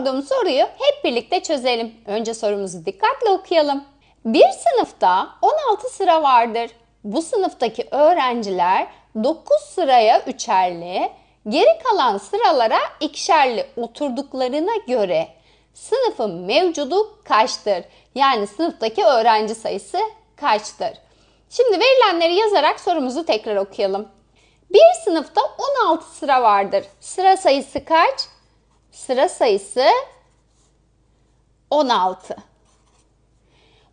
sorduğum soruyu hep birlikte çözelim. Önce sorumuzu dikkatle okuyalım. Bir sınıfta 16 sıra vardır. Bu sınıftaki öğrenciler 9 sıraya üçerli, geri kalan sıralara ikişerli oturduklarına göre sınıfın mevcudu kaçtır? Yani sınıftaki öğrenci sayısı kaçtır? Şimdi verilenleri yazarak sorumuzu tekrar okuyalım. Bir sınıfta 16 sıra vardır. Sıra sayısı kaç? Sıra sayısı 16.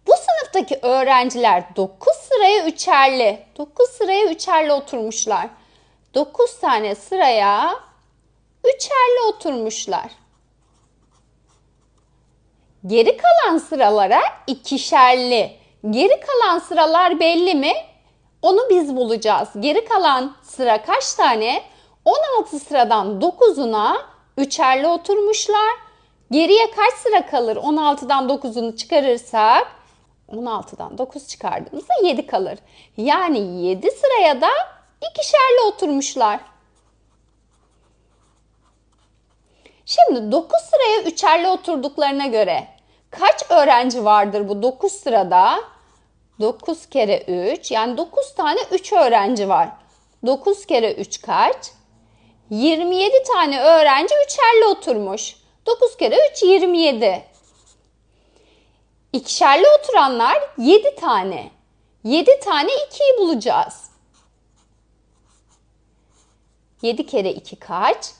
Bu sınıftaki öğrenciler 9 sıraya üçerli. 9 sıraya üçerli oturmuşlar. 9 tane sıraya üçerli oturmuşlar. Geri kalan sıralara ikişerli. Geri kalan sıralar belli mi? Onu biz bulacağız. Geri kalan sıra kaç tane? 16 sıradan 9'una üçerli oturmuşlar. Geriye kaç sıra kalır? 16'dan 9'unu çıkarırsak 16'dan 9 çıkardığımızda 7 kalır. Yani 7 sıraya da ikişerli oturmuşlar. Şimdi 9 sıraya üçerli oturduklarına göre kaç öğrenci vardır bu 9 sırada? 9 kere 3 yani 9 tane 3 öğrenci var. 9 kere 3 kaç? 27 tane öğrenci üçerli oturmuş. 9 kere 3 27. İkişerli oturanlar 7 tane. 7 tane 2'yi bulacağız. 7 kere 2 kaç?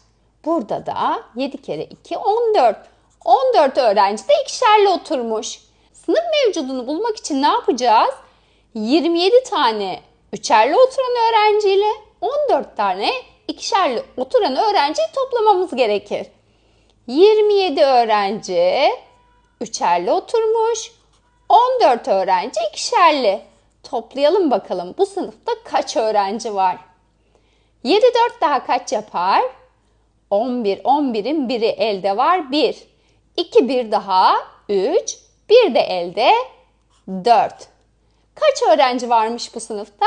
Burada da 7 kere 2 14. 14 öğrenci de ikişerli oturmuş. Sınıf mevcudunu bulmak için ne yapacağız? 27 tane üçerli oturan öğrenciyle 14 tane ikişerli oturan öğrenciyi toplamamız gerekir. 27 öğrenci üçerli oturmuş. 14 öğrenci ikişerli. Toplayalım bakalım bu sınıfta kaç öğrenci var? 7 4 daha kaç yapar? 11 11'in biri elde var 1. 2 bir daha 3. Bir de elde 4. Kaç öğrenci varmış bu sınıfta?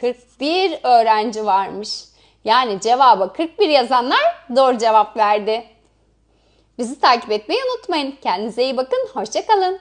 41 öğrenci varmış. Yani cevaba 41 yazanlar doğru cevap verdi. Bizi takip etmeyi unutmayın. Kendinize iyi bakın. Hoşçakalın.